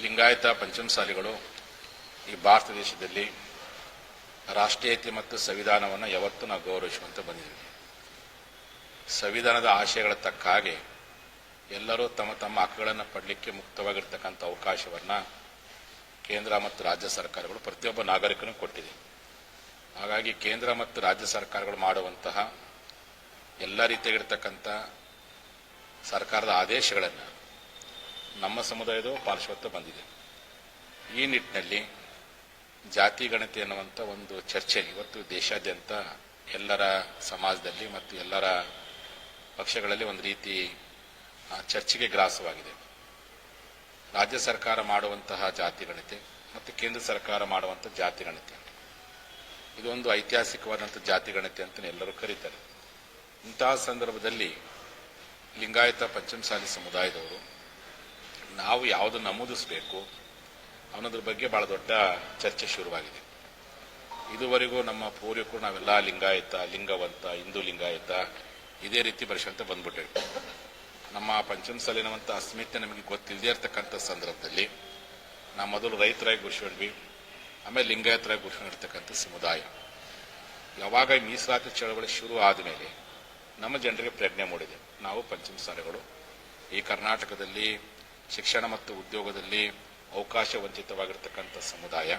ಲಿಂಗಾಯತ ಪಂಚಮಸಾಲಿಗಳು ಈ ಭಾರತ ದೇಶದಲ್ಲಿ ರಾಷ್ಟ್ರೀಯತೆ ಮತ್ತು ಸಂವಿಧಾನವನ್ನು ಯಾವತ್ತೂ ನಾವು ಗೌರವಿಸುವಂತ ಬಂದಿದ್ದೀವಿ. ಸಂವಿಧಾನದ ಆಶಯಗಳ ತಕ್ಕ ಹಾಗೆ ಎಲ್ಲರೂ ತಮ್ಮ ತಮ್ಮ ಹಕ್ಕುಗಳನ್ನು ಪಡಲಿಕ್ಕೆ ಮುಕ್ತವಾಗಿರ್ತಕ್ಕಂಥ ಅವಕಾಶವನ್ನು ಕೇಂದ್ರ ಮತ್ತು ರಾಜ್ಯ ಸರ್ಕಾರಗಳು ಪ್ರತಿಯೊಬ್ಬ ನಾಗರಿಕನೂ ಕೊಟ್ಟಿದೆ. ಹಾಗಾಗಿ ಕೇಂದ್ರ ಮತ್ತು ರಾಜ್ಯ ಸರ್ಕಾರಗಳು ಮಾಡುವಂತಹ ಎಲ್ಲ ರೀತಿಯಾಗಿರ್ತಕ್ಕಂಥ ಸರ್ಕಾರದ ಆದೇಶಗಳನ್ನು ನಮ್ಮ ಸಮುದಾಯದ ಪಾರ್ಶ್ವತ್ವ ಬಂದಿದೆ. ಈ ನಿಟ್ಟಿನಲ್ಲಿ ಜಾತಿ ಗಣತಿ ಅನ್ನುವಂಥ ಒಂದು ಚರ್ಚೆ ಇವತ್ತು ದೇಶಾದ್ಯಂತ ಎಲ್ಲರ ಸಮಾಜದಲ್ಲಿ ಮತ್ತು ಎಲ್ಲರ ಪಕ್ಷಗಳಲ್ಲಿ ಒಂದು ರೀತಿ ಚರ್ಚೆಗೆ ಗ್ರಾಸವಾಗಿದೆ. ರಾಜ್ಯ ಸರ್ಕಾರ ಮಾಡುವಂತಹ ಜಾತಿ ಗಣತಿ ಮತ್ತು ಕೇಂದ್ರ ಸರ್ಕಾರ ಮಾಡುವಂಥ ಜಾತಿ ಗಣತಿ. ಇದೊಂದು ಐತಿಹಾಸಿಕವಾದಂಥ ಜಾತಿ ಗಣತಿ ಅಂತ ಎಲ್ಲರೂ ಕರೀತಾರೆ. ಇಂತಹ ಸಂದರ್ಭದಲ್ಲಿ ಲಿಂಗಾಯತ ಪಂಚಮಸಾಲಿ ಸಮುದಾಯದವರು ನಾವು ಯಾವುದು ನಮೂದಿಸಬೇಕು ಅನ್ನೋದ್ರ ಬಗ್ಗೆ ಬಹಳ ದೊಡ್ಡ ಚರ್ಚೆ ಶುರುವಾಗಿದೆ. ಇದುವರೆಗೂ ನಮ್ಮ ಪೂರ್ವಿಕರು ನಾವೆಲ್ಲ ಲಿಂಗಾಯತ, ಲಿಂಗವಂತ, ಹಿಂದೂ ಲಿಂಗಾಯತ ಇದೇ ರೀತಿ ಬರ್ಸಂತ ಬಂದ್ಬಿಟ್ಟೇವೆ. ನಮ್ಮ ಪಂಚಮಸಾಲಿನವಂತ ಅಸ್ಮಿತೆ ನಮಗೆ ಗೊತ್ತಿಲ್ಲದೆ ಇರತಕ್ಕಂಥ ಸಂದರ್ಭದಲ್ಲಿ ನಾವು ಮೊದಲು ರೈತರಾಗಿ ಗುರುಸ್ಕೊಂಡ್ವಿ ಆಮೇಲೆ ಲಿಂಗಾಯತರಾಗಿ ಗುರುಸ್ಕೊಂಡಿರ್ತಕ್ಕಂಥ ಸಮುದಾಯ. ಯಾವಾಗ ಮೀಸಲಾತಿ ಚಳವಳಿ ಶುರು ಆದಮೇಲೆ ನಮ್ಮ ಜನರಿಗೆ ಪ್ರಜ್ಞೆ ಮೂಡಿದೆ. ನಾವು ಪಂಚಮಸಾಲಿಗಳು ಈ ಕರ್ನಾಟಕದಲ್ಲಿ ಶಿಕ್ಷಣ ಮತ್ತು ಉದ್ಯೋಗದಲ್ಲಿ ಅವಕಾಶ ವಂಚಿತವಾಗಿರ್ತಕ್ಕಂಥ ಸಮುದಾಯ.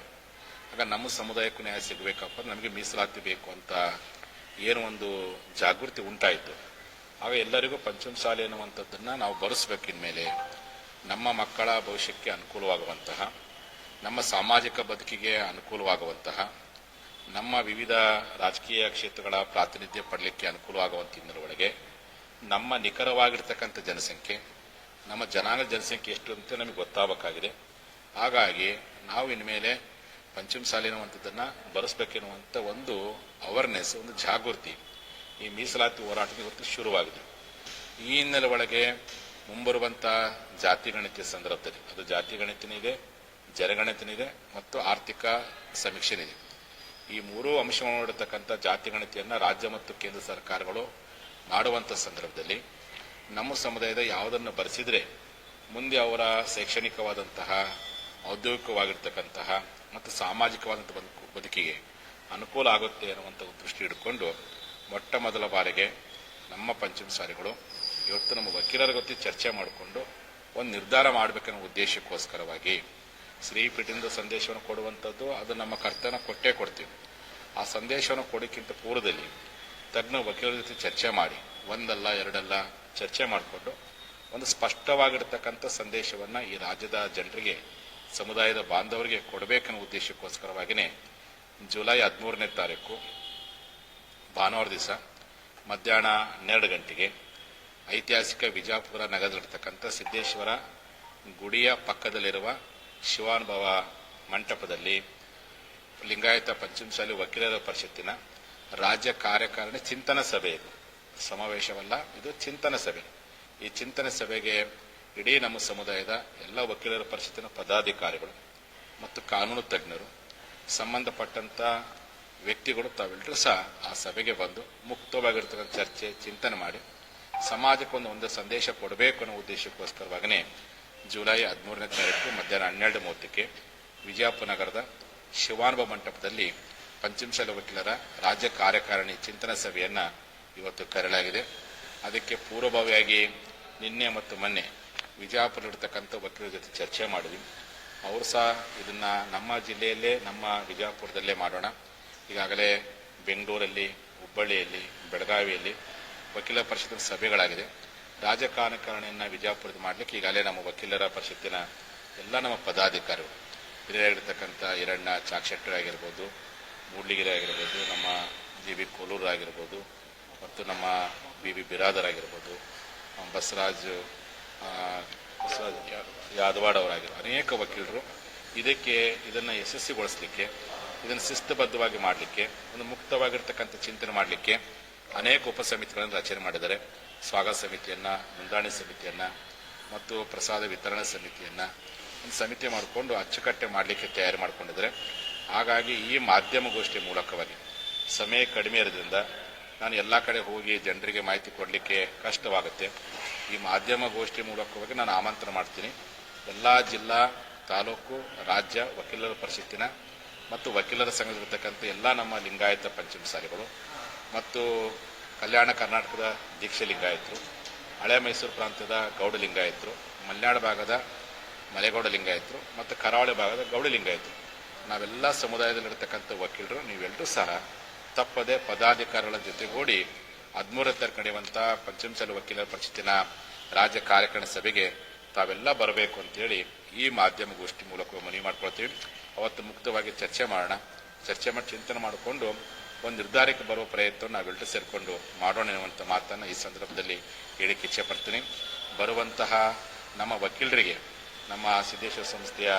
ಆಗ ನಮ್ಮ ಸಮುದಾಯಕ್ಕೂ ನ್ಯಾಯ ಸಿಗಬೇಕಪ್ಪ, ನಮಗೆ ಮೀಸಲಾತಿ ಬೇಕು ಅಂತ ಏನು ಒಂದು ಜಾಗೃತಿ ಉಂಟಾಯಿತು. ಆಗ ಎಲ್ಲರಿಗೂ ಪಂಚಮ ಶಾಲೆ ಅನ್ನುವಂಥದ್ದನ್ನು ನಾವು ಬರೆಸ್ಬೇಕು ಇನ್ಮೇಲೆ. ನಮ್ಮ ಮಕ್ಕಳ ಭವಿಷ್ಯಕ್ಕೆ ಅನುಕೂಲವಾಗುವಂತಹ, ನಮ್ಮ ಸಾಮಾಜಿಕ ಬದುಕಿಗೆ ಅನುಕೂಲವಾಗುವಂತಹ, ನಮ್ಮ ವಿವಿಧ ರಾಜಕೀಯ ಕ್ಷೇತ್ರಗಳ ಪ್ರಾತಿನಿಧ್ಯ ಪಡಲಿಕ್ಕೆ ಅನುಕೂಲವಾಗುವಂಥ ಹಿನ್ನೆಲೆಯೊಳಗೆ ನಮ್ಮ ನಿಖರವಾಗಿರ್ತಕ್ಕಂಥ ಜನಸಂಖ್ಯೆ ನಮ್ಮ ಜನಾಂಗ ಜನಸಂಖ್ಯೆ ಎಷ್ಟು ಅಂತ ನಮಗೆ ಗೊತ್ತಾಗಬೇಕಾಗಿದೆ. ಹಾಗಾಗಿ ನಾವು ಇನ್ಮೇಲೆ ಪಂಚಮಸಾಲಿ ಅನ್ನುವಂಥದ್ದನ್ನು ಬರೆಸ್ಬೇಕೆನ್ನುವಂಥ ಒಂದು ಅವೇರ್ನೆಸ್ ಒಂದು ಜಾಗೃತಿ ಈ ಮೀಸಲಾತಿ ಹೋರಾಟದ ಇವತ್ತು ಶುರುವಾಗಿದೆ ಈ ಹಿನ್ನೆಲೆ ಒಳಗೆ ಮುಂಬರುವಂಥ ಜಾತಿ ಗಣಿತ ಸಂದರ್ಭದಲ್ಲಿ ಅದು ಜಾತಿ ಗಣಿತನಿದೆ ಜನಗಣತಿನಿದೆ ಮತ್ತು ಆರ್ಥಿಕ ಸಮೀಕ್ಷೆನಿದೆ. ಈ ಮೂರೂ ಅಂಶವನ್ನು ನೋಡತಕ್ಕಂಥ ಜಾತಿ ಗಣತಿಯನ್ನ ರಾಜ್ಯ ಮತ್ತು ಕೇಂದ್ರ ಸರ್ಕಾರಗಳು ಮಾಡುವಂಥ ಸಂದರ್ಭದಲ್ಲಿ ನಮ್ಮ ಸಮುದಾಯದ ಯಾವುದನ್ನು ಬರೆಸಿದ್ರೆ ಮುಂದೆ ಅವರ ಶೈಕ್ಷಣಿಕವಾದಂತಹ, ಔದ್ಯೋಗಿಕವಾಗಿರ್ತಕ್ಕಂತಹ ಮತ್ತು ಸಾಮಾಜಿಕವಾದಂಥ ಬದುಕು, ಬದುಕಿಗೆ ಅನುಕೂಲ ಆಗುತ್ತೆ ಅನ್ನುವಂಥ ದೃಷ್ಟಿ ಇಟ್ಕೊಂಡು ಮೊಟ್ಟ ಮೊದಲ ಬಾರಿಗೆ ನಮ್ಮ ಪಂಚಮಸಾಲಿಗಳು ಇವತ್ತು ನಮ್ಮ ವಕೀಲರ ಜೊತೆ ಚರ್ಚೆ ಮಾಡಿಕೊಂಡು ಒಂದು ನಿರ್ಧಾರ ಮಾಡಬೇಕನ್ನೋ ಉದ್ದೇಶಕ್ಕೋಸ್ಕರವಾಗಿ ಶ್ರೀಪೀಠದಿಂದ ಸಂದೇಶವನ್ನು ಕೊಡುವಂಥದ್ದು, ಅದು ನಮ್ಮ ಕರ್ತನ ಕೊಟ್ಟೇ ಕೊಡ್ತೀವಿ. ಆ ಸಂದೇಶವನ್ನು ಕೊಡೋಕ್ಕಿಂತ ಪೂರ್ವದಲ್ಲಿ ತಜ್ಞ ವಕೀಲರ ಜೊತೆ ಚರ್ಚೆ ಮಾಡಿ, ಒಂದಲ್ಲ, ಎರಡಲ್ಲ ಚರ್ಚೆ ಮಾಡಿಕೊಂಡು ಒಂದು ಸ್ಪಷ್ಟವಾಗಿರ್ತಕ್ಕಂಥ ಸಂದೇಶವನ್ನು ಈ ರಾಜ್ಯದ ಜನರಿಗೆ, ಸಮುದಾಯದ ಬಾಂಧವರಿಗೆ ಕೊಡಬೇಕನ್ನೋ ಉದ್ದೇಶಕ್ಕೋಸ್ಕರವಾಗಿಯೇ ಜುಲೈ ಹದಿಮೂರನೇ ತಾರೀಕು, ಭಾನುವಾರ ದಿವಸ ಮಧ್ಯಾಹ್ನ ಹನ್ನೆರಡು ಗಂಟೆಗೆ ಐತಿಹಾಸಿಕ ವಿಜಾಪುರ ನಗರದಲ್ಲಿರ್ತಕ್ಕಂಥ ಸಿದ್ದೇಶ್ವರ ಗುಡಿಯ ಪಕ್ಕದಲ್ಲಿರುವ ಶಿವಾನುಭವ ಮಂಟಪದಲ್ಲಿ ಲಿಂಗಾಯತ ಪಂಚಮಸಾಲಿ ವಕೀಲರ ಪರಿಷತ್ತಿನ ರಾಜ್ಯ ಕಾರ್ಯಕಾರಿಣಿ ಚಿಂತನ ಸಭೆ ಇದು. ಸಮಾವೇಶವಲ್ಲ, ಇದು ಚಿಂತನ ಸಭೆ. ಈ ಚಿಂತನ ಸಭೆಗೆ ಇಡೀ ನಮ್ಮ ಸಮುದಾಯದ ಎಲ್ಲ ವಕೀಲರ ಪರಿಷತ್ತಿನ ಪದಾಧಿಕಾರಿಗಳು ಮತ್ತು ಕಾನೂನು ತಜ್ಞರು ಸಂಬಂಧಪಟ್ಟಂತ ವ್ಯಕ್ತಿಗಳು ತಾವೆಲ್ಲರೂ ಸಹ ಆ ಸಭೆಗೆ ಬಂದು ಮುಕ್ತವಾಗಿರ್ತಕ್ಕಂಥ ಚರ್ಚೆ, ಚಿಂತನೆ ಮಾಡಿ ಸಮಾಜಕ್ಕೆ ಒಂದು ಸಂದೇಶ ಕೊಡಬೇಕು ಅನ್ನೋ ಉದ್ದೇಶಕ್ಕೋಸ್ಕರವಾಗಿಯೇ ಜುಲೈ ಹದಿಮೂರನೇ ತಾರೀಕು ಮಧ್ಯಾಹ್ನ ಹನ್ನೆರಡು ಮೂವತ್ತಕ್ಕೆ ವಿಜಯಪುರ ನಗರದ ಶಿವಾನುಭವ ಮಂಟಪದಲ್ಲಿ ಪಂಚಮಶಾಲ ವಕೀಲರ ರಾಜ್ಯ ಕಾರ್ಯಕಾರಿಣಿ ಚಿಂತನಾ ಸಭೆಯನ್ನ ಇವತ್ತು ಕರೆಯಲಾಗಿದೆ ಅದಕ್ಕೆ ಪೂರ್ವಭಾವಿಯಾಗಿ ನಿನ್ನೆ ಮತ್ತು ಮೊನ್ನೆ ವಿಜಯಪುರದಲ್ಲಿರ್ತಕ್ಕಂಥ ವಕೀಲರ ಜೊತೆ ಚರ್ಚೆ ಮಾಡಿದ್ವಿ. ಅವರು ಸಹ ಇದನ್ನ ನಮ್ಮ ಜಿಲ್ಲೆಯಲ್ಲೇ, ನಮ್ಮ ವಿಜಯಪುರದಲ್ಲೇ ಮಾಡೋಣ. ಈಗಾಗಲೇ ಬೆಂಗಳೂರಲ್ಲಿ, ಹುಬ್ಬಳ್ಳಿಯಲ್ಲಿ, ಬೆಳಗಾವಿಯಲ್ಲಿ ವಕೀಲರ ಪರಿಷತ್ತಿನ ಸಭೆಗಳಾಗಿದೆ. ರಾಜಕಾರಣಕಾರಣಿಯನ್ನ ವಿಜಯಪುರದ ಮಾಡಲಿಕ್ಕೆ ಈಗಾಗಲೇ ನಮ್ಮ ವಕೀಲರ ಪರಿಷತ್ತಿನ ಎಲ್ಲ ನಮ್ಮ ಪದಾಧಿಕಾರಿಗಳು ಹಿರಿಯರಾಗಿರ್ತಕ್ಕಂಥ ಹಿರಣ್ಣ ಚಾಕ್ಷೆಟ್ಟರ್ ಆಗಿರ್ಬೋದು ಮೂಡ್ಲಿಗಿರಿ ಆಗಿರ್ಬೋದು ನಮ್ಮ ಜಿ ಬಿ ಕೋಲೂರು ಆಗಿರ್ಬೋದು ಮತ್ತು ನಮ್ಮ ಬಿ ಬಿ ಬಿರಾದರ್ ಆಗಿರ್ಬೋದು ಆ, ಬಸವರಾಜ್ ಬಸವರಾಜ್ ಯಾದವಾಡ್ ಅವರಾಗಿರ್ಬೋದು ಅನೇಕ ವಕೀಲರು ಇದಕ್ಕೆ ಇದನ್ನು ಯಶಸ್ವಿಗೊಳಿಸಲಿಕ್ಕೆ ಇದನ್ನು ಶಿಸ್ತುಬದ್ಧವಾಗಿ ಮಾಡಲಿಕ್ಕೆ ಒಂದು ಮುಕ್ತವಾಗಿರ್ತಕ್ಕಂಥ ಚಿಂತನೆ ಮಾಡಲಿಕ್ಕೆ ಅನೇಕ ಉಪಸಮಿತಿಗಳನ್ನು ರಚನೆ ಮಾಡಿದ್ದಾರೆ. ಸ್ವಾಗತ ಸಮಿತಿಯನ್ನು ನೋಂದಣಿ ಸಮಿತಿಯನ್ನು ಮತ್ತು ಪ್ರಸಾದ ವಿತರಣಾ ಸಮಿತಿಯನ್ನು ಒಂದು ಸಮಿತಿ ಮಾಡಿಕೊಂಡು ಅಚ್ಚುಕಟ್ಟೆ ಮಾಡಲಿಕ್ಕೆ ತಯಾರಿ ಮಾಡಿಕೊಂಡಿದ್ದಾರೆ. ಹಾಗಾಗಿ ಈ ಮಾಧ್ಯಮಗೋಷ್ಠಿ ಮೂಲಕವಾಗಿ ಸಮಯ ಕಡಿಮೆ ಇರೋದ್ರಿಂದ ನಾನು ಎಲ್ಲ ಕಡೆ ಹೋಗಿ ಜನರಿಗೆ ಮಾಹಿತಿ ಕೊಡಲಿಕ್ಕೆ ಕಷ್ಟವಾಗುತ್ತೆ. ಈ ಮಾಧ್ಯಮ ಗೋಷ್ಠಿ ಮೂಲಕವಾಗಿ ನಾನು ಆಮಂತ್ರಣ ಮಾಡ್ತೀನಿ. ಎಲ್ಲ ಜಿಲ್ಲಾ, ತಾಲೂಕು, ರಾಜ್ಯ ವಕೀಲರ ಪರಿಷತ್ತಿನ ಮತ್ತು ವಕೀಲರ ಸಂಘದಲ್ಲಿರ್ತಕ್ಕಂಥ ಎಲ್ಲ ನಮ್ಮ ಲಿಂಗಾಯತ ಪಂಚಮಸಾಲಿಗಳು ಮತ್ತು ಕಲ್ಯಾಣ ಕರ್ನಾಟಕದ ದೀಕ್ಷೆ ಲಿಂಗಾಯತರು, ಹಳೆ ಮೈಸೂರು ಪ್ರಾಂತ್ಯದ ಗೌಡ ಲಿಂಗಾಯತರು ಮಲೆನಾಡು ಭಾಗದ ಮಲೆಗೌಡ ಲಿಂಗಾಯತರು ಮತ್ತು ಕರಾವಳಿ ಭಾಗದ ಗೌಡ ಲಿಂಗಾಯತರು. ನಾವೆಲ್ಲ ಸಮುದಾಯದಲ್ಲಿರ್ತಕ್ಕಂಥ ವಕೀಲರು ನೀವೆಲ್ಲರೂ ಸಹ ತಪ್ಪದೆ ಪದಾಧಿಕಾರಿಗಳ ಜೊತೆಗೂಡಿ ಹದಿಮೂರನೇ ತರ ನಡೆಯುವಂಥ ಪಂಚಮಸಾಲಿ ವಕೀಲರ ಪರಿಷತ್ತಿನ ರಾಜ್ಯ ಕಾರ್ಯಕಾರಿಣಿ ಸಭೆಗೆ ತಾವೆಲ್ಲ ಬರಬೇಕು ಅಂತೇಳಿ ಈ ಮಾಧ್ಯಮ ಗೋಷ್ಠಿ ಮೂಲಕ ಮನವಿ ಮಾಡ್ಕೊಳ್ತೀವಿ. ಅವತ್ತು ಮುಕ್ತವಾಗಿ ಚರ್ಚೆ ಮಾಡೋಣ. ಚರ್ಚೆ ಮಾಡಿ ಚಿಂತನೆ ಮಾಡಿಕೊಂಡು ಒಂದು ನಿರ್ಧಾರಕ್ಕೆ ಬರುವ ಪ್ರಯತ್ನ ನಾವೆಲ್ಲರೂ ಸೇರಿಕೊಂಡು ಮಾಡೋಣ ಎನ್ನುವಂಥ ಮಾತನ್ನು ಈ ಸಂದರ್ಭದಲ್ಲಿ ಹೇಳಿಕ್ಕೆ ಇಚ್ಛೆ ಪಡ್ತೀನಿ. ಬರುವಂತಹ ನಮ್ಮ ವಕೀಲರಿಗೆ, ನಮ್ಮ ಸಿದ್ದೇಶ್ವರ ಸಂಸ್ಥೆಯ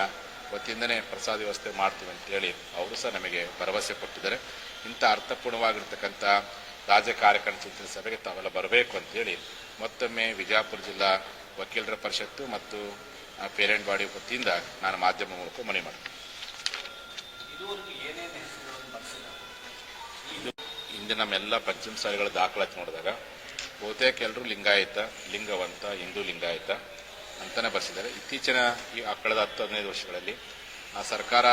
ವತಿಯಿಂದನೇ ಪ್ರಸಾದ ವ್ಯವಸ್ಥೆ ಮಾಡ್ತೀವಿ ಅಂತೇಳಿ ಅವರು ಸಹ ನಮಗೆ ಭರವಸೆ ಕೊಟ್ಟಿದ್ದಾರೆ. ಇಂಥ ಅರ್ಥಪೂರ್ಣವಾಗಿರ್ತಕ್ಕಂಥ ರಾಜ್ಯ ಕಾರ್ಯಕಾರಿಣಿ ಚಿಂತನೆ ಸಭೆಗೆ ತಾವೆಲ್ಲ ಬರಬೇಕು ಅಂತೇಳಿ ಮತ್ತೊಮ್ಮೆ ವಿಜಯಪುರ ಜಿಲ್ಲಾ ವಕೀಲರ ಪರಿಷತ್ತು ಮತ್ತು ಪೇರೆಂಟ್ ಬಾಡಿ ವತಿಯಿಂದ ನಾನು ಮಾಧ್ಯಮ ಮೂಲಕ ಮನವಿ ಮಾಡ್ತೀನಿ. ಹಿಂದೆ ನಮ್ಮೆಲ್ಲ ಪಂಚಮ ಸಾಲಿಗಳ ಇಂದು ದಾಖಲಾತಿ ನೋಡಿದಾಗ ಬಹುತೇಕ ಎಲ್ಲರೂ ಲಿಂಗಾಯತ, ಲಿಂಗವಂತ, ಹಿಂದೂ ಲಿಂಗಾಯತ ಅಂತಾನೆ ಬರೆಸಿದ್ದಾರೆ. ಇತ್ತೀಚಿನ ಈ ಆ ಕಳೆದ ಹತ್ತು ಹದಿನೈದು ವರ್ಷಗಳಲ್ಲಿ ಸರ್ಕಾರ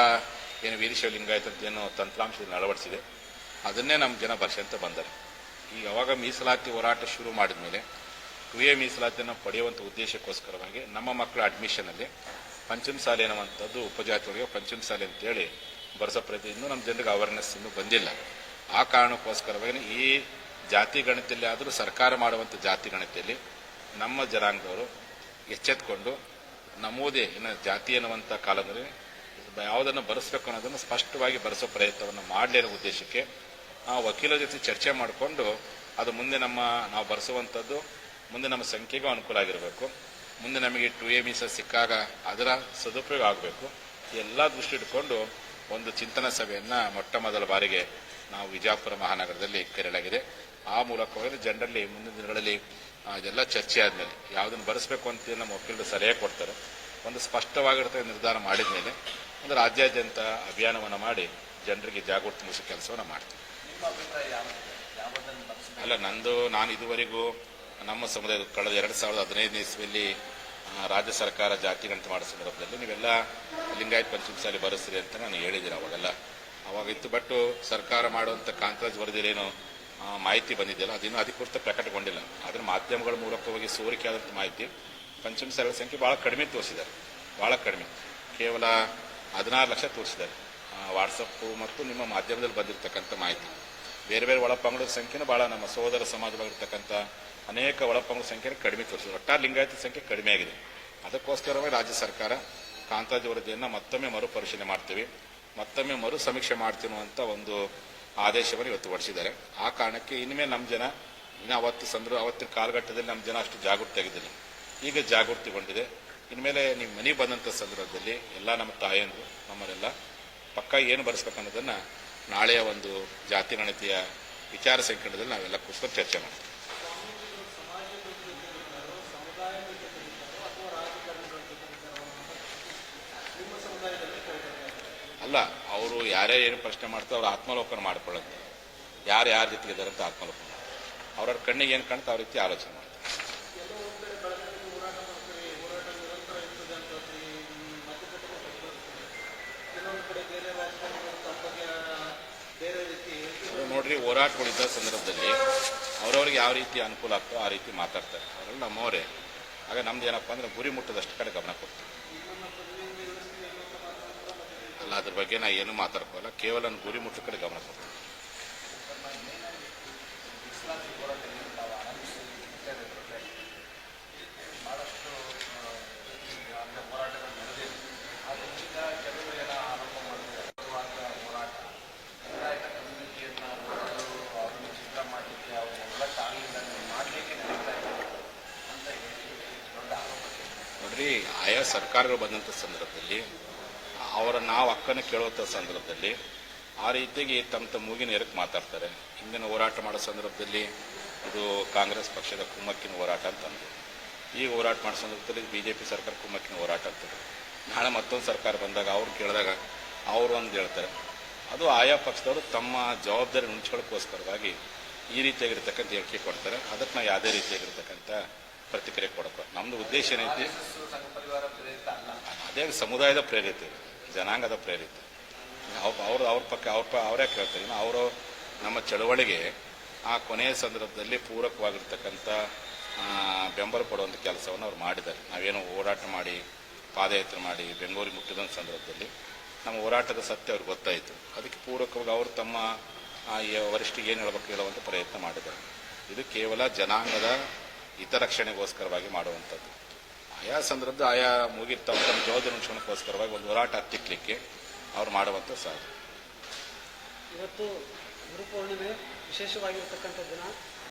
ಏನು ವೀರಶೈವ ಲಿಂಗಾಯತ ಅಂತ ಏನು ತಂತ್ರಾಂಶದಲ್ಲಿ ಅಳವಡಿಸಿದೆ. ಅದನ್ನೇ ನಮ್ಮ ಜನ ಬರ್ಷಂತ ಬಂದರು. ಈಗ ಯಾವಾಗ ಮೀಸಲಾತಿ ಹೋರಾಟ ಶುರು ಮಾಡಿದ ಮೇಲೆ ಟು ಎ ಮೀಸಲಾತಿಯನ್ನು ಪಡೆಯುವಂಥ ಉದ್ದೇಶಕ್ಕೋಸ್ಕರವಾಗಿ ನಮ್ಮ ಮಕ್ಕಳ ಅಡ್ಮಿಷನಲ್ಲಿ ಪಂಚಮ ಶಾಲೆ ಅನ್ನುವಂಥದ್ದು ಉಪಜಾತಿಗಳಿಗೆ ಪಂಚಮ ಶಾಲೆ ಅಂತೇಳಿ ಬರ್ಸೋ ಪ್ರತಿ ಇನ್ನೂ ನಮ್ಮ ಜನರಿಗೆ ಅವೇರ್ನೆಸ್ ಇನ್ನೂ ಬಂದಿಲ್ಲ. ಆ ಕಾರಣಕ್ಕೋಸ್ಕರವಾಗಿ ಈ ಜಾತಿ ಗಣತಿಯಲ್ಲಿ ಆದರೂ ಸರ್ಕಾರ ಮಾಡುವಂಥ ಜಾತಿ ಗಣತಿಯಲ್ಲಿ ನಮ್ಮ ಜನಾಂಗದವರು ಎಚ್ಚೆತ್ಕೊಂಡು ನಮೂದೇ ಇನ್ನು ಜಾತಿ ಅನ್ನುವಂಥ ಕಾಲದಲ್ಲಿ ಯಾವುದನ್ನು ಬರೆಸ್ಬೇಕು ಅನ್ನೋದನ್ನು ಸ್ಪಷ್ಟವಾಗಿ ಬರೆಸೋ ಪ್ರಯತ್ನವನ್ನು ಮಾಡಲಿ ಅನ್ನೋ ಉದ್ದೇಶಕ್ಕೆ ಆ ವಕೀಲರ ಜೊತೆ ಚರ್ಚೆ ಮಾಡಿಕೊಂಡು ಅದು ಮುಂದೆ ನಮ್ಮ ನಾವು ಬರೆಸುವಂಥದ್ದು ಮುಂದೆ ನಮ್ಮ ಸಂಖ್ಯೆಗೂ ಅನುಕೂಲ ಆಗಿರಬೇಕು. ಮುಂದೆ ನಮಗೆ ಟು ಎ ಮೀಸ ಸಿಕ್ಕಾಗ ಅದರ ಸದುಪಯೋಗ ಆಗಬೇಕು. ಎಲ್ಲ ದೃಷ್ಟಿ ಇಟ್ಕೊಂಡು ಒಂದು ಚಿಂತನಾ ಸಭೆಯನ್ನು ಮೊಟ್ಟ ಮೊದಲ ಬಾರಿಗೆ ನಾವು ವಿಜಯಪುರ ಮಹಾನಗರದಲ್ಲಿ ಕರೆಯಲಾಗಿದೆ. ಆ ಮೂಲಕವಾಗಿ ಜನರಲ್ಲಿ ಮುಂದಿನ ದಿನಗಳಲ್ಲಿ ಅದೆಲ್ಲ ಚರ್ಚೆ ಆದಮೇಲೆ ಯಾವುದನ್ನು ಬರೆಸಬೇಕು ಅಂತ ನಮ್ಮ ವಕೀಲರು ಸಲಹೆ ಕೊಡ್ತಾರೆ. ಒಂದು ಸ್ಪಷ್ಟವಾಗಿರ್ತಕ್ಕ ನಿರ್ಧಾರ ಮಾಡಿದ ಮೇಲೆ ಒಂದು ರಾಜ್ಯಾದ್ಯಂತ ಅಭಿಯಾನವನ್ನು ಮಾಡಿ ಜನರಿಗೆ ಜಾಗೃತಿ ಮೂಡಿಸೋ ಕೆಲಸವನ್ನು ಮಾಡ್ತೀವಿ. ಅಲ್ಲ, ನಂದು, ನಾನು ಇದುವರೆಗೂ ನಮ್ಮ ಸಮುದಾಯದ ಕಳೆದ ಎರಡು ಸಾವಿರದ ಹದಿನೈದನೇ ಇಸ್ವಿಯಲ್ಲಿ ರಾಜ್ಯ ಸರ್ಕಾರ ಜಾತಿ ಗಣತಿ ಮಾಡೋ ಸಂದರ್ಭದಲ್ಲಿ ನೀವೆಲ್ಲ ಲಿಂಗಾಯತ್ ಪಂಚಮಸಾಲಿ ಬರೆಸ್ರಿ ಅಂತ ನಾನು ಹೇಳಿದ್ದೀನಿ ಅವಾಗೆಲ್ಲ. ಅವಾಗ ಇತ್ತು ಬಟ್ಟು ಸರ್ಕಾರ ಮಾಡುವಂಥ ಕಾಂತರಾಜ್ ವರದಿಯಲ್ಲೇನು ಮಾಹಿತಿ ಬಂದಿದೆಯಲ್ಲ, ಅದಿನ್ನೂ ಅಧಿಕೃತ ಪ್ರಕಟಗೊಂಡಿಲ್ಲ. ಅದರ ಮಾಧ್ಯಮಗಳ ಮೂಲಕವಾಗಿ ಸೋರಿಕೆ ಆದಂಥ ಮಾಹಿತಿ, ಪಂಚಮಸಾಲಿಗಳ ಸಂಖ್ಯೆ ಭಾಳ ಕಡಿಮೆ ತೋರಿಸಿದ್ದಾರೆ. ಭಾಳ ಕಡಿಮೆ. ಕೇವಲ ಹದಿನಾರು ಲಕ್ಷ ತೋರಿಸಿದ್ದಾರೆ. ವಾಟ್ಸಪ್ಪು ಮತ್ತು ನಿಮ್ಮ ಮಾಧ್ಯಮದಲ್ಲಿ ಬಂದಿರತಕ್ಕಂಥ ಮಾಹಿತಿ. ಬೇರೆ ಬೇರೆ ಒಳಪಂಗಡದ ಸಂಖ್ಯೆನೂ ಭಾಳ ನಮ್ಮ ಸೋದರ ಸಮಾಜವಾಗಿರ್ತಕ್ಕಂಥ ಅನೇಕ ಒಳಪಂಗಡ ಸಂಖ್ಯೆ ಕಡಿಮೆ ತೋರಿಸಿದೆ ಒಟ್ಟಾರೆ ಲಿಂಗಾಯತ ಸಂಖ್ಯೆ ಕಡಿಮೆ ಆಗಿದೆ. ಅದಕ್ಕೋಸ್ಕರವಾಗಿ ರಾಜ್ಯ ಸರ್ಕಾರ ಕಾಂತಾಜಿ ವರದಿಯನ್ನು ಮತ್ತೊಮ್ಮೆ ಮರುಪರಿಶೀಲನೆ ಮಾಡ್ತೀವಿ. ಮತ್ತೊಮ್ಮೆ ಮರು ಸಮೀಕ್ಷೆ ಮಾಡ್ತೀವಿ ಅಂತ ಒಂದು ಆದೇಶವನ್ನು ಇವತ್ತು ಹೊರಡಿಸಿದ್ದಾರೆ. ಆ ಕಾರಣಕ್ಕೆ ಇನ್ಮೇಲೆ ನಮ್ಮ ಜನ ಇನ್ನು ಅವತ್ತು ಸಂದರ್ಭ ಅವತ್ತಿನ ಕಾಲಘಟ್ಟದಲ್ಲಿ ನಮ್ಮ ಜನ ಅಷ್ಟು ಜಾಗೃತಿ ಆಗಿದ್ದಿಲ್ಲ ಈಗ ಜಾಗೃತಿಗೊಂಡಿದೆ ಇನ್ಮೇಲೆ ನೀವು ಮನೆಗೆ ಬಂದಂಥ ಸಂದರ್ಭದಲ್ಲಿ ಎಲ್ಲ ನಮ್ಮ ತಾಯಂದರು ನಮ್ಮನೆಲ್ಲ ಪಕ್ಕ ಏನು ಬರೆಸ್ಬೇಕು ಅನ್ನೋದನ್ನು ನಾಳೆಯ ಒಂದು ಜಾತಿ ಗಣತಿಯ ವಿಚಾರ ಸಂಕಿರಣದಲ್ಲಿ ನಾವೆಲ್ಲ ಕೂತ್ಕೊಂಡು ಚರ್ಚೆ ಮಾಡ್ತೀವಿ. ಅಲ್ಲ, ಅವರು ಯಾರೇ ಏನು ಪ್ರಶ್ನೆ ಮಾಡ್ತಾರೆ ಅವ್ರು ಆತ್ಮಲೋಕನ ಮಾಡ್ಕೊಳ್ಳೋದು ಯಾರು ಯಾರ ಜೊತೆಗೆ ಇದ್ದಾರೆ ಅಂತ ಮಾಡ್ತಾರೆ. ಅವ್ರವ್ರ ಕಣ್ಣಿಗೆ ಏನು ಕಾಣ್ತಾ ಆ ರೀತಿ ಆಲೋಚನೆ ಮಾಡ್ತಾರೆ ಅದು ನೋಡ್ರಿ, ಹೋರಾಟಗಳಿದ್ದ ಸಂದರ್ಭದಲ್ಲಿ ಅವ್ರವ್ರಿಗೆ ಯಾವ ರೀತಿ ಅನುಕೂಲ ಆಗ್ತೋ ಆ ರೀತಿ ಮಾತಾಡ್ತಾರೆ. ಅವರೆಲ್ಲ ನಮ್ಮವರೇ. ಆಗ ನಮ್ದು ಏನಪ್ಪ ಅಂದ್ರೆ ಗುರಿ ಮುಟ್ಟದಷ್ಟು ಕಡೆ ಗಮನ ಕೊಡ್ತೀವಿ ಅಲ್ಲ, ಅದ್ರ ಬಗ್ಗೆ ನಾ ಏನು ಮಾತಾಡ್ಕೋಲ್ಲ ಕೇವಲ ಗುರಿ ಮುಟ್ಟ ಕಡೆ ಗಮನ ಕೊಡ್ತೀನಿ ಮೀಸಲಾತಿ ಹೋರಾಟ ಏನು ತಾವು ಆರಂಭಿಸಿ ವಿಚಾರದಲ್ಲಿ ಭಾಳಷ್ಟು ಆ, ಅಂದ್ರೆ ಹೋರಾಟಗಳು ನಡೆದಿದೆ ಆದರೆ ಈಗ ಕೆಲವು ಜನ ಆರೋಪ ಮಾಡಿದ್ದಾರೆ ಅದ್ಭುತವಾದ ಹೋರಾಟ ಲಿಂಗಾಯತ ಕಮ್ಯುನಿಟಿಯನ್ನು ಹೊರಡು ಅವ್ರನ್ನ ಚಿತ್ರ ಮಾಡಲಿಕ್ಕೆ ಅವನ್ನೆಲ್ಲ ತಾಳಿಂದ ಮಾಡಲಿಕ್ಕೆ ನಡೀತಾ ಇದೆ ಅಂತ ಹೇಳಿ ದೊಡ್ಡ ಆರೋಪ ನೋಡ್ರಿ ಆಯಾ ಸರ್ಕಾರಗಳು ಬಂದಂಥ ಸಂದರ್ಭದಲ್ಲಿ, ಅವರ ನಾವು ಅಕ್ಕನ ಕೇಳುವಂಥ ಸಂದರ್ಭದಲ್ಲಿ, ಆ ರೀತಿಯಾಗಿ ತಮ್ಮ ತಮ್ಮ ಮೂಗಿನ ಎರಕ್ಕೆ ಮಾತಾಡ್ತಾರೆ. ಹಿಂದಿನ ಹೋರಾಟ ಮಾಡೋ ಸಂದರ್ಭದಲ್ಲಿ ಇದು ಕಾಂಗ್ರೆಸ್ ಪಕ್ಷದ ಕುಮ್ಮಕ್ಕಿನ ಹೋರಾಟ ಅಂತಂದು ಈಗ ಹೋರಾಟ ಮಾಡೋ ಸಂದರ್ಭದಲ್ಲಿ ಬಿ ಜೆ ಪಿ ಸರ್ಕಾರ ಕುಮ್ಮಕ್ಕಿನ ಹೋರಾಟ ಅಂತಾರೆ ನಾಳೆ ಮತ್ತೊಂದು ಸರ್ಕಾರ ಬಂದಾಗ ಅವ್ರು ಕೇಳಿದಾಗ ಅವರು ಒಂದು ಹೇಳ್ತಾರೆ. ಅದು ಆಯಾ ಪಕ್ಷದವರು ತಮ್ಮ ಜವಾಬ್ದಾರಿ ನುಂಚ್ಕೊಳ್ಳೋಕ್ಕೋಸ್ಕರವಾಗಿ ಈ ರೀತಿಯಾಗಿರ್ತಕ್ಕಂಥ ಹೇಳಿಕೆ ಕೊಡ್ತಾರೆ. ಅದಕ್ಕೆ ನಾವು ಯಾವುದೇ ರೀತಿಯಾಗಿರ್ತಕ್ಕಂಥ ಪ್ರತಿಕ್ರಿಯೆ ಕೊಡಬೇಕು ನಮ್ಮದು ಉದ್ದೇಶ ಏನೈತಿ ಸಂಘ ಪರಿವಾರ ಪ್ರೇರಿತ ಅಲ್ಲ ಅದೇ ಹೀಗಾಗಿ ಸಮುದಾಯದ ಪ್ರೇರಿತ. ಜನಾಂಗದ ಪ್ರೇರಿತ. ಅವ್ರ, ಅವ್ರು ಪಕ್ಕ, ಅವ್ರ ಪ, ಅವರೇ ಕೇಳ್ತಾರೆ. ಅವರು ನಮ್ಮ ಚಳವಳಿಗೆ ಆ ಕೊನೆಯ ಸಂದರ್ಭದಲ್ಲಿ ಪೂರಕವಾಗಿರ್ತಕ್ಕಂಥ ಬೆಂಬಲ ಕೊಡುವಂಥ ಕೆಲಸವನ್ನು ಅವ್ರು ಮಾಡಿದ್ದಾರೆ. ನಾವೇನು ಹೋರಾಟ ಮಾಡಿ, ಪಾದಯಾತ್ರೆ ಮಾಡಿ, ಬೆಂಗಳೂರಿಗೆ ಮುಟ್ಟಿದ ಸಂದರ್ಭದಲ್ಲಿ ನಮ್ಮ ಹೋರಾಟದ ಸತ್ಯ ಅವ್ರಿಗೆ ಗೊತ್ತಾಯಿತು. ಅದಕ್ಕೆ ಪೂರಕವಾಗಿ ಅವರು ತಮ್ಮ ವರಿಷ್ಠಿಗೆ ಏನು ಹೇಳಬೇಕು ಹೇಳುವಂಥ ಪ್ರಯತ್ನ ಮಾಡಿದ್ದಾರೆ. ಇದು ಕೇವಲ ಜನಾಂಗದ ಹಿತರಕ್ಷಣೆಗೋಸ್ಕರವಾಗಿ ಮಾಡುವಂಥದ್ದು. ಆಯಾ ಸಂದರ್ಭದ ಆಯಾ ಮುಗಿತ ತಮ್ಮ ಜವಾಬ್ದಾರಿ ಉಳಿಸ್ಕೊಳ್ಳೋಕ್ಕೋಸ್ಕರವಾಗಿ ಒಂದು ಹೋರಾಟ ಹತ್ತಿಕ್ಲಿಕ್ಕೆ ಅವ್ರು ಮಾಡುವಂಥ ಸಾಧನೆ ಇವತ್ತು ಗುರುಪೂರ್ಣಿಮೆ ವಿಶೇಷವಾಗಿರ್ತಕ್ಕಂಥ ದಿನ.